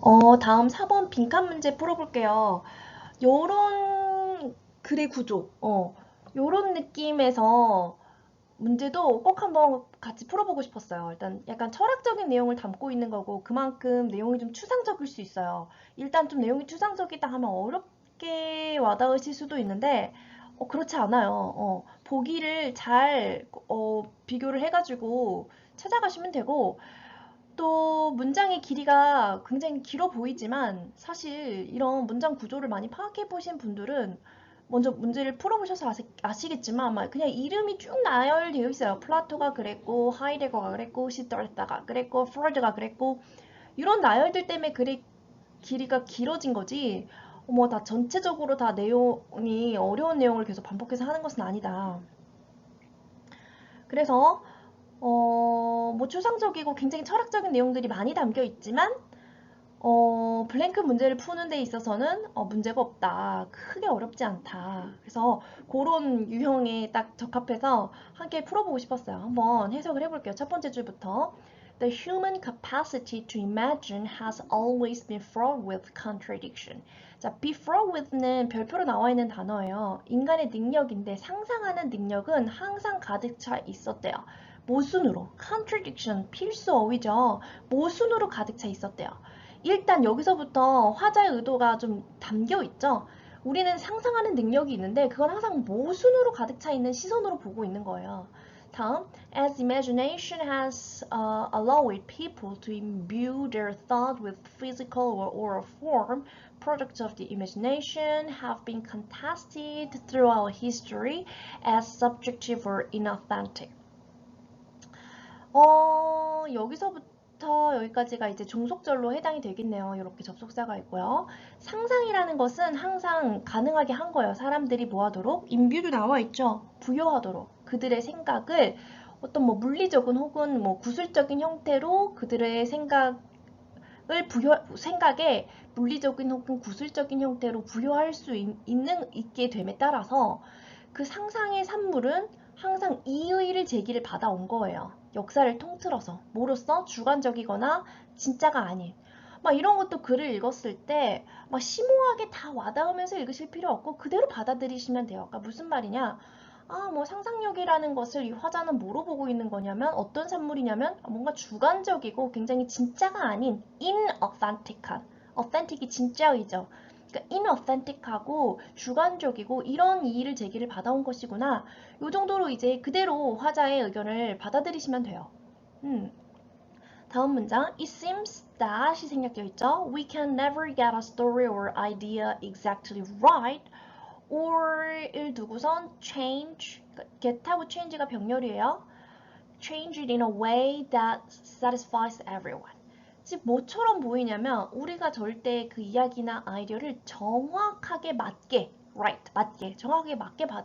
어, 다음 4번 빈칸 문제 풀어볼게요. 요런 글의 구조, 어, 요런 느낌에서 문제도 꼭 한번 같이 풀어보고 싶었어요. 일단 약간 철학적인 내용을 담고 있는 거고 그만큼 내용이 좀 추상적일 수 있어요. 일단 좀 내용이 추상적이다 하면 어렵게 와닿으실 수도 있는데 어, 그렇지 않아요. 어, 보기를 잘 어, 비교를 해가지고 찾아가시면 되고 또 문장의 길이가 굉장히 길어 보이지만 사실 이런 문장 구조를 많이 파악해 보신 분들은 먼저 문제를 풀어보셔서 아시, 겠지만 그냥 이름이 쭉 나열되어 있어요. 플라토가 그랬고 하이데거가 그랬고 시더르타가 그랬고 프로이드가 그랬고 이런 나열들 때문에 글의 길이가 길어진 거지 어머 다 전체적으로 다 내용이 어려운 내용을 계속 반복해서 하는 것은 아니다. 그래서 어, 뭐 추상적이고 굉장히 철학적인 내용들이 많이 담겨 있지만 어, 블랭크 문제를 푸는 데 있어서는 어, 문제가 없다. 크게 어렵지 않다. 그래서 그런 유형에 딱 적합해서 함께 풀어보고 싶었어요. 한번 해석을 해볼게요. 첫 번째 줄부터. The human capacity to imagine has always been fraught with contradiction. 자, be fraught with는 별표로 나와 있는 단어예요. 인간의 능력인데 상상하는 능력은 항상 가득 차 있었대요. 모순으로, contradiction, 필수 어휘죠. 모순으로 가득 차 있었대요. 일단 여기서부터 화자의 의도가 좀 담겨 있죠. 우리는 상상하는 능력이 있는데 그건 항상 모순으로 가득 차 있는 시선으로 보고 있는 거예요. 다음, as imagination has uh, allowed people to imbue their thought with physical or oral form, products of the imagination have been contested throughout history as subjective or inauthentic. 어, 여기서부터 여기까지가 이제 종속절로 해당이 되겠네요. 이렇게 접속사가 있고요. 상상이라는 것은 항상 가능하게 한 거예요. 사람들이 뭐 하도록? 인뷰도 나와 있죠. 부여하도록. 그들의 생각을 어떤 뭐 물리적인 혹은 뭐 구술적인 형태로 그들의 생각 을 부여, 생각에 물리적인 혹은 구술적인 형태로 부여할 수 있, 는 있게 됨에 따라서 그 상상의 산물은 항상 이의를 제기를 받아온 거예요. 역사를 통틀어서 뭐로써 주관적이거나 진짜가 아닌 막 이런 것도 글을 읽었을 때 막 심오하게 다 와닿으면서 읽으실 필요 없고 그대로 받아들이시면 돼요. 그러니까 무슨 말이냐? 아, 뭐 상상력이라는 것을 이 화자는 뭐로 보고 있는 거냐면 어떤 산물이냐면 뭔가 주관적이고 굉장히 진짜가 아닌 inauthentic한 authentic이 진짜이죠. 그러니까 inauthentic하고 주관적이고 이런 이의를 제기를 받아온 것이구나. 이 정도로 이제 그대로 화자의 의견을 받아들이시면 돼요. 음. 다음 문장 It seems that이 생략되어 있죠. We can never get a story or idea exactly right. or을 두고선 change, get하고 change가 병렬이에요. change it in a way that satisfies everyone. 즉 뭐처럼 보이냐면 우리가 절대 그 이야기나 아이디어를 정확하게 맞게 right 맞게 정확하게 맞게 받,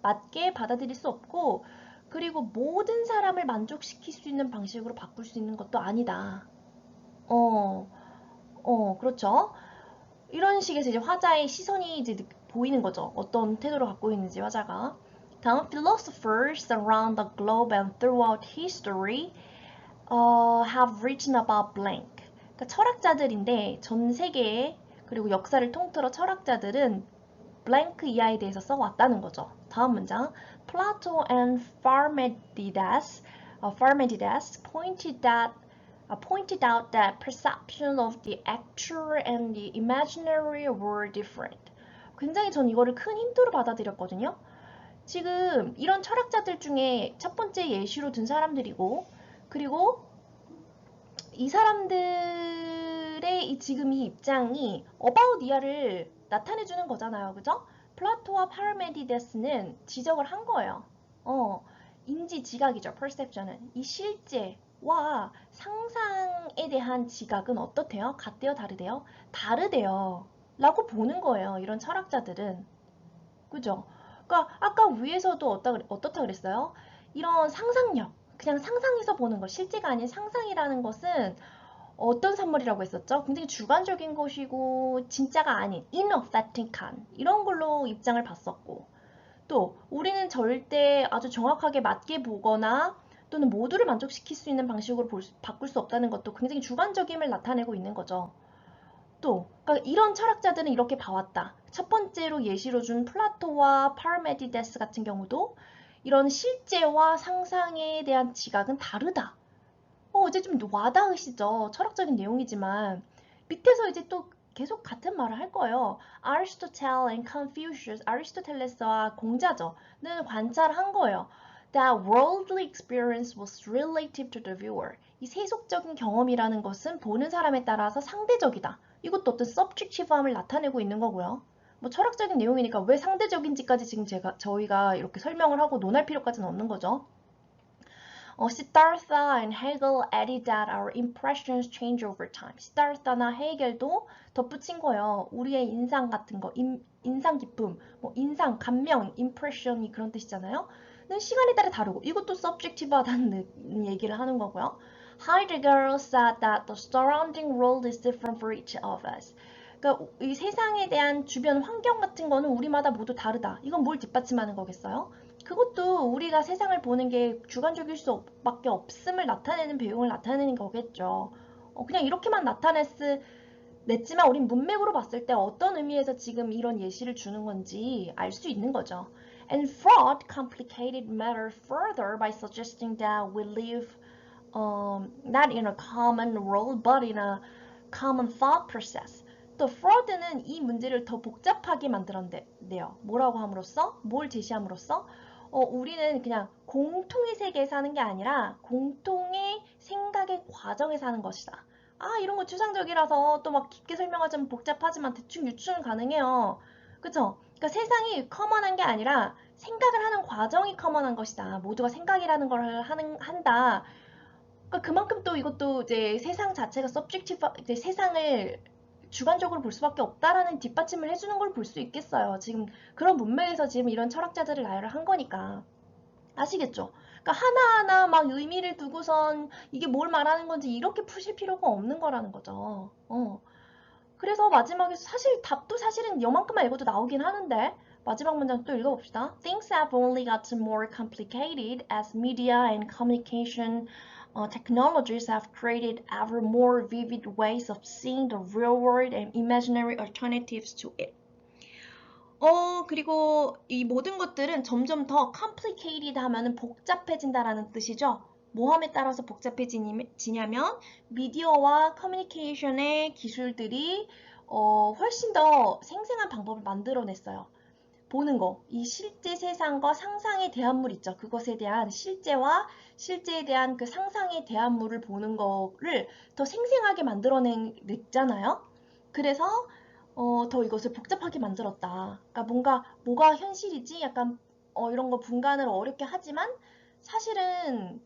맞게 받아들일 수 없고 그리고 모든 사람을 만족시킬 수 있는 방식으로 바꿀 수 있는 것도 아니다. 어, 어, 그렇죠. 이런 식에서 이제 화자의 시선이 이제 보이는 거죠. 어떤 태도를 갖고 있는지 화자가. 다음 philosophers around the globe and throughout history uh, have written about blank. 그러니까 철학자들인데 전 세계에 그리고 역사를 통틀어 철학자들은 blank 이하에 대해서 써왔다는 거죠. 다음 문장. Plato and Parmenides, uh, Parmenides pointed that uh, pointed out that perception of the actual and the imaginary were different. 굉장히 전 이거를 큰 힌트로 받아들였거든요. 지금 이런 철학자들 중에 첫 번째 예시로 든 사람들이고 그리고 이 사람들의 이 지금 이 입장이 어바웃 이하를 나타내 주는 거잖아요. 그죠? 플라토와 파르메디데스는 지적을 한 거예요. 어, 인지 지각이죠. perception은. 이 실제와 상상에 대한 지각은 어떻대요? 같대요? 다르대요? 다르대요. 라고 보는 거예요. 이런 철학자들은. 그죠? 그러니까 아까 위에서도 어떻다, 어떻다 그랬어요? 이런 상상력, 그냥 상상해서 보는 것, 실제가 아닌 상상이라는 것은 어떤 산물이라고 했었죠? 굉장히 주관적인 것이고 진짜가 아닌 inauthentic한 이런 걸로 입장을 봤었고 또 우리는 절대 아주 정확하게 맞게 보거나 또는 모두를 만족시킬 수 있는 방식으로 볼 수, 바꿀 수 없다는 것도 굉장히 주관적임을 나타내고 있는 거죠. 또 그러니까 이런 철학자들은 이렇게 봐왔다. 첫 번째로 예시로 준 플라토와 파르메디데스 같은 경우도 이런 실제와 상상에 대한 지각은 다르다. 어, 이제 좀 와닿으시죠? 철학적인 내용이지만 밑에서 이제 또 계속 같은 말을 할 거예요. Aristotle and Confucius, 아리스토텔레스와 공자저는 관찰한 거예요. That worldly experience was relative to the viewer. 이 세속적인 경험이라는 것은 보는 사람에 따라서 상대적이다. 이것도 어떤 subjective함을 나타내고 있는 거고요. 뭐 철학적인 내용이니까 왜 상대적인지까지 지금 제가 저희가 이렇게 설명을 하고 논할 필요까지는 없는 거죠. 어, Siddhartha and Hegel added that our impressions change over time. 시다르타나 헤겔도 덧붙인 거예요. 우리의 인상 같은 거, 인, 인상 깊음, 뭐 인상, 감명, impression이 그런 뜻이잖아요. 는 시간에 따라 다르고 이것도 subjective하다는 얘기를 하는 거고요. Heidegger said that the surrounding world is different for each of us. 그러니까 이 세상에 대한 주변 환경 같은 거는 우리마다 모두 다르다. 이건 뭘 뒷받침하는 거겠어요? 그것도 우리가 세상을 보는 게 주관적일 수밖에 없음을 나타내는 배경을 나타내는 거겠죠. 어, 그냥 이렇게만 나타냈을 냈지만 우린 문맥으로 봤을 때 어떤 의미에서 지금 이런 예시를 주는 건지 알 수 있는 거죠. And Freud complicated matter further by suggesting that we live um, not in a common world but in a common thought process. 또 프로드는 이 문제를 더 복잡하게 만들었대요. 뭐라고 함으로써? 뭘 제시함으로써? 어, 우리는 그냥 공통의 세계에 사는 게 아니라 공통의 생각의 과정에 사는 것이다. 아, 이런 거 추상적이라서 또 막 깊게 설명하자면 복잡하지만 대충 유추는 가능해요. 그쵸? 그러니까 세상이 커먼한 게 아니라 생각을 하는 과정이 커먼한 것이다. 모두가 생각이라는 걸 하는, 한다. 그러니까 그만큼 또 이것도 이제 세상 자체가 subjective, 이제 세상을 주관적으로 볼 수밖에 없다라는 뒷받침을 해주는 걸 볼 수 있겠어요. 지금 그런 문맥에서 지금 이런 철학자들을 나열을 한 거니까. 아시겠죠? 그러니까 하나하나 막 의미를 두고선 이게 뭘 말하는 건지 이렇게 푸실 필요가 없는 거라는 거죠. 어. 그래서 마지막에 사실 답도 사실은 요만큼만 읽어도 나오긴 하는데 마지막 문장 또 읽어봅시다. Things have only gotten more complicated as media and communication uh, technologies have created ever more vivid ways of seeing the real world and imaginary alternatives to it. 어, 그리고 이 모든 것들은 점점 더 complicated 하면은 복잡해진다라는 뜻이죠. 모함에 따라서 복잡해지냐면 미디어와 커뮤니케이션의 기술들이 어, 훨씬 더 생생한 방법을 만들어냈어요. 보는 거, 이 실제 세상과 상상의 대한물 있죠. 그것에 대한 실제와 실제에 대한 그 상상의 대한물을 보는 거를 더 생생하게 만들어냈잖아요. 그래서 어, 더 이것을 복잡하게 만들었다. 그러니까 뭔가 뭐가 현실이지? 약간 어, 이런 거 분간을 어렵게 하지만 사실은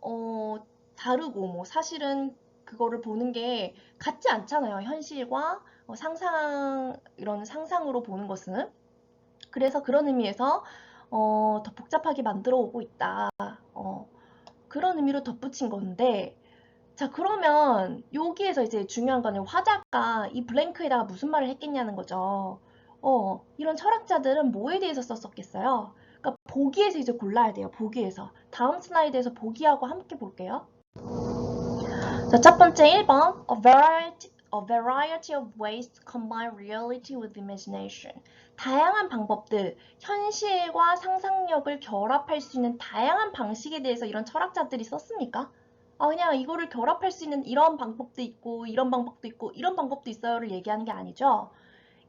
어, 다르고 뭐 사실은 그거를 보는 게 같지 않잖아요. 현실과 어, 상상 이런 상상으로 보는 것은 그래서 그런 의미에서 어, 더 복잡하게 만들어 오고 있다. 어, 그런 의미로 덧붙인 건데 자 그러면 여기에서 이제 중요한 거는 화자가 이 블랭크에다가 무슨 말을 했겠냐는 거죠. 어, 이런 철학자들은 뭐에 대해서 썼었겠어요? 그러니까 보기에서 이제 골라야 돼요. 보기에서. 다음 슬라이드에서 보기하고 함께 볼게요. 자, 첫 번째 1번 A variety, a variety of ways to combine reality with imagination. 다양한 방법들, 현실과 상상력을 결합할 수 있는 다양한 방식에 대해서 이런 철학자들이 썼습니까? 아, 그냥 이거를 결합할 수 있는 이런 방법도 있고, 이런 방법도 있고, 이런 방법도 있어요를 얘기하는 게 아니죠.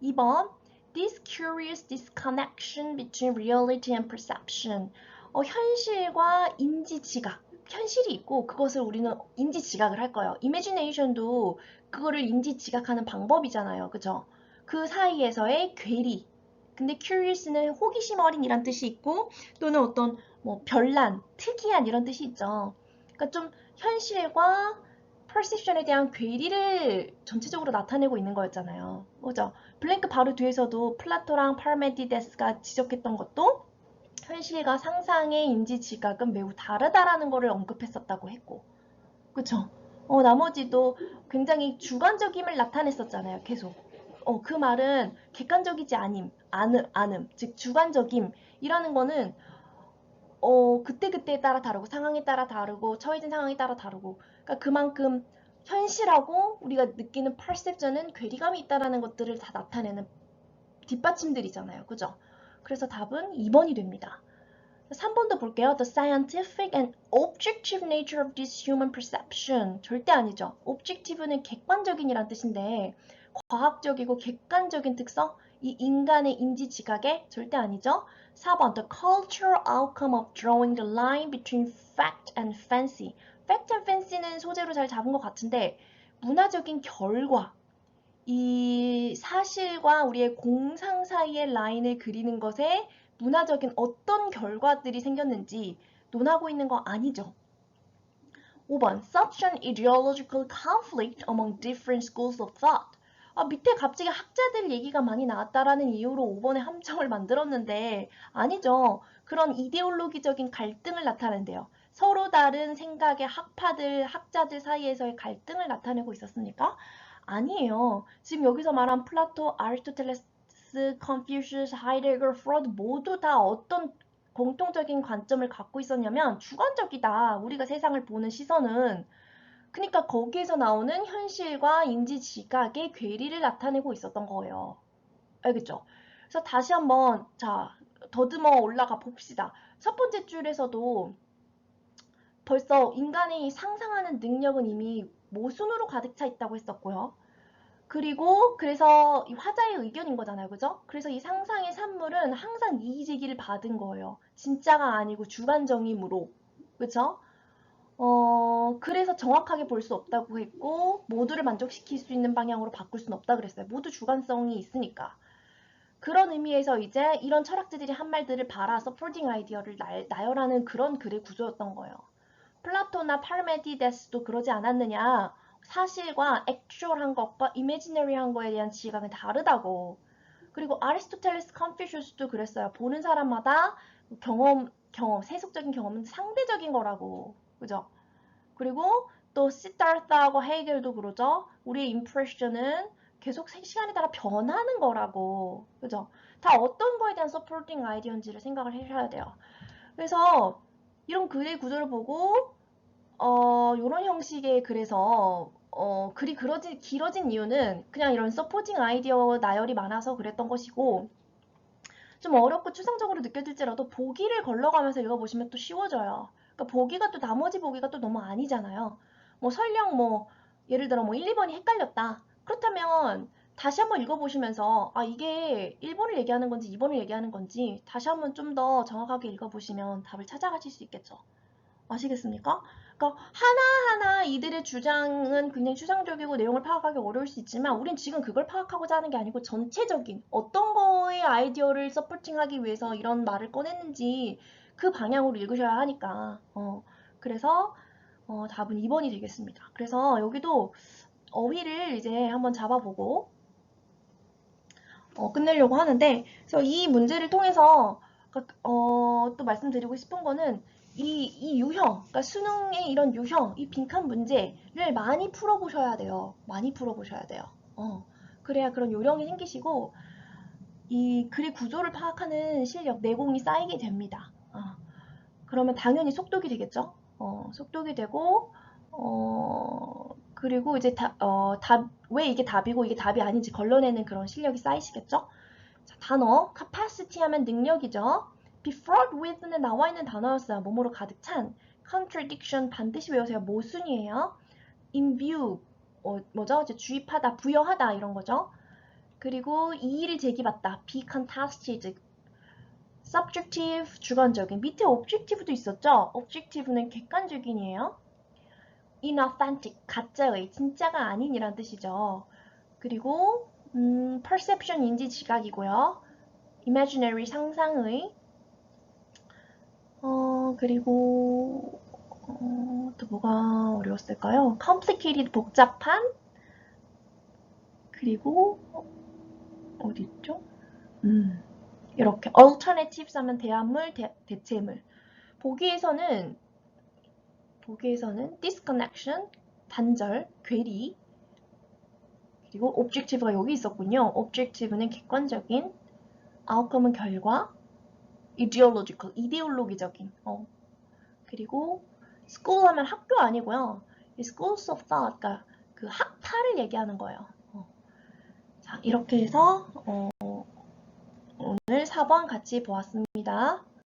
2번, this curious disconnection between reality and perception. 어, 현실과 인지 지각. 현실이 있고 그것을 우리는 인지 지각을 할 거예요. imagination도 그거를 인지 지각하는 방법이잖아요. 그죠? 그 사이에서의 괴리. 근데 curious는 호기심 어린 이란 뜻이 있고 또는 어떤 뭐 별난, 특이한 이런 뜻이 있죠. 그러니까 좀 현실과 perception에 대한 괴리를 전체적으로 나타내고 있는 거였잖아요. 그죠? 블랭크 바로 뒤에서도 플라토랑 파르메디데스가 지적했던 것도 현실과 상상의 인지 지각은 매우 다르다라는 것을 언급했었다고 했고 그쵸? 어, 나머지도 굉장히 주관적임을 나타냈었잖아요. 계속. 어, 그 말은 객관적이지 아님, 않음, 않음, 즉 주관적임이라는 거는 어, 그때그때에 따라 다르고 상황에 따라 다르고 처해진 상황에 따라 다르고 그러니까 그만큼 현실하고 우리가 느끼는 퍼셉션은 괴리감이 있다라는 것들을 다 나타내는 뒷받침들이잖아요. 그죠? 그래서 답은 2번이 됩니다. 3번도 볼게요. The scientific and objective nature of this human perception. 절대 아니죠. objective는 객관적인이란 뜻인데 과학적이고 객관적인 특성? 이 인간의 인지 지각에 절대 아니죠. 4번 The cultural outcome of drawing the line between fact and fancy. fact and fancy는 소재로 잘 잡은 것 같은데 문화적인 결과 이 사실과 우리의 공상 사이의 라인을 그리는 것에 문화적인 어떤 결과들이 생겼는지 논하고 있는 거 아니죠. 5번 Such an ideological conflict among different schools of thought. 아, 밑에 갑자기 학자들 얘기가 많이 나왔다라는 이유로 5번에 함정을 만들었는데 아니죠. 그런 이데올로기적인 갈등을 나타낸대요. 서로 다른 생각의 학파들, 학자들 사이에서의 갈등을 나타내고 있었습니까? 아니에요. 지금 여기서 말한 플라토, 아리스토텔레스, 컨퓨시우스, 하이데거, 프로드 모두 다 어떤 공통적인 관점을 갖고 있었냐면 주관적이다. 우리가 세상을 보는 시선은 그러니까 거기에서 나오는 현실과 인지 지각의 괴리를 나타내고 있었던 거예요. 알겠죠? 그래서 다시 한번 자 더듬어 올라가 봅시다. 첫 번째 줄에서도 벌써 인간이 상상하는 능력은 이미 모순으로 가득 차 있다고 했었고요. 그리고 그래서 이 화자의 의견인 거잖아요. 그죠? 그래서 이 상상의 산물은 항상 이의제기를 받은 거예요. 진짜가 아니고 주관적임으로. 그죠? 어, 그래서 정확하게 볼 수 없다고 했고 모두를 만족시킬 수 있는 방향으로 바꿀 수는 없다 그랬어요. 모두 주관성이 있으니까. 그런 의미에서 이제 이런 철학자들이 한 말들을 바라 서포팅 아이디어를 나 열하는 그런 글의 구조였던 거예요. 플라토나 파르메디데스도 그러지 않았느냐. 사실과 액츄얼한 것과 이미지너리한 거에 대한 지각은 다르다고. 그리고 아리스토텔레스 컨피슈스도 그랬어요. 보는 사람마다 경험, 경험, 세속적인 경험은 상대적인 거라고. 그죠? 그리고 또 시타르타하고 헤이겔도 그러죠. 우리의 임프레션은 계속 시간에 따라 변하는 거라고. 그죠? 다 어떤 거에 대한 서포팅 아이디어인지를 생각을 하셔야 돼요. 그래서 이런 글의 구조를 보고 어, 이런 형식의 글에서 어, 글이 길어진, 길어진 이유는 그냥 이런 서포팅 아이디어 나열이 많아서 그랬던 것이고 좀 어렵고 추상적으로 느껴질지라도 보기를 걸러가면서 읽어보시면 또 쉬워져요. 그러니까 보기가 또 나머지 보기가 또 너무 아니잖아요. 뭐 설령 뭐 예를 들어 뭐 1, 2번이 헷갈렸다. 그렇다면 다시 한번 읽어보시면서 아 이게 1번을 얘기하는 건지 2번을 얘기하는 건지 다시 한번 좀 더 정확하게 읽어보시면 답을 찾아가실 수 있겠죠. 아시겠습니까? 그러니까 하나하나 이들의 주장은 굉장히 추상적이고 내용을 파악하기 어려울 수 있지만 우린 지금 그걸 파악하고자 하는 게 아니고 전체적인 어떤 거의 아이디어를 서포팅하기 위해서 이런 말을 꺼냈는지 그 방향으로 읽으셔야 하니까 어, 그래서 어, 답은 2번이 되겠습니다. 그래서 여기도 어휘를 이제 한번 잡아보고 어, 끝내려고 하는데 그래서 이 문제를 통해서 어, 또 말씀드리고 싶은 거는 이, 이 유형, 그러니까 수능의 이런 유형, 이 빈칸 문제를 많이 풀어보셔야 돼요. 많이 풀어보셔야 돼요. 어, 그래야 그런 요령이 생기시고 이 글의 구조를 파악하는 실력, 내공이 쌓이게 됩니다. 어, 그러면 당연히 속독이 되겠죠. 어, 속독이 되고 어, 그리고 이제 다, 어, 답, 왜 이게 답이고 이게 답이 아닌지 걸러내는 그런 실력이 쌓이시겠죠. 자, 단어, capacity 하면 능력이죠. be fraught with는 나와 있는 단어였어요. 몸으로 가득 찬. contradiction 반드시 외우세요. 모순이에요. imbue 어, 뭐죠? 이제 주입하다, 부여하다 이런 거죠. 그리고 이의를 제기받다. be contested. Subjective 주관적인. 밑에 objective도 있었죠? objective는 객관적인이에요. inauthentic 가짜의 진짜가 아닌이란 뜻이죠. 그리고 음, perception 인지 지각이고요. imaginary 상상의 어, 그리고 어, 또 뭐가 어려웠을까요? complicated 복잡한 그리고 어디 있죠? 음, 이렇게 alternatives 하면 대안물, 대, 대체물 보기에서는 보기에서는 disconnection, 단절, 괴리 그리고 objective가 여기 있었군요. objective는 객관적인 outcome은 결과 ideological, 이데올로기적인. 어. 그리고 school 하면 학교 아니고요. schools of thought, 그러니까 그 학파를 얘기하는 거예요. 어. 자, 이렇게 해서 어, 오늘 4번 같이 보았습니다.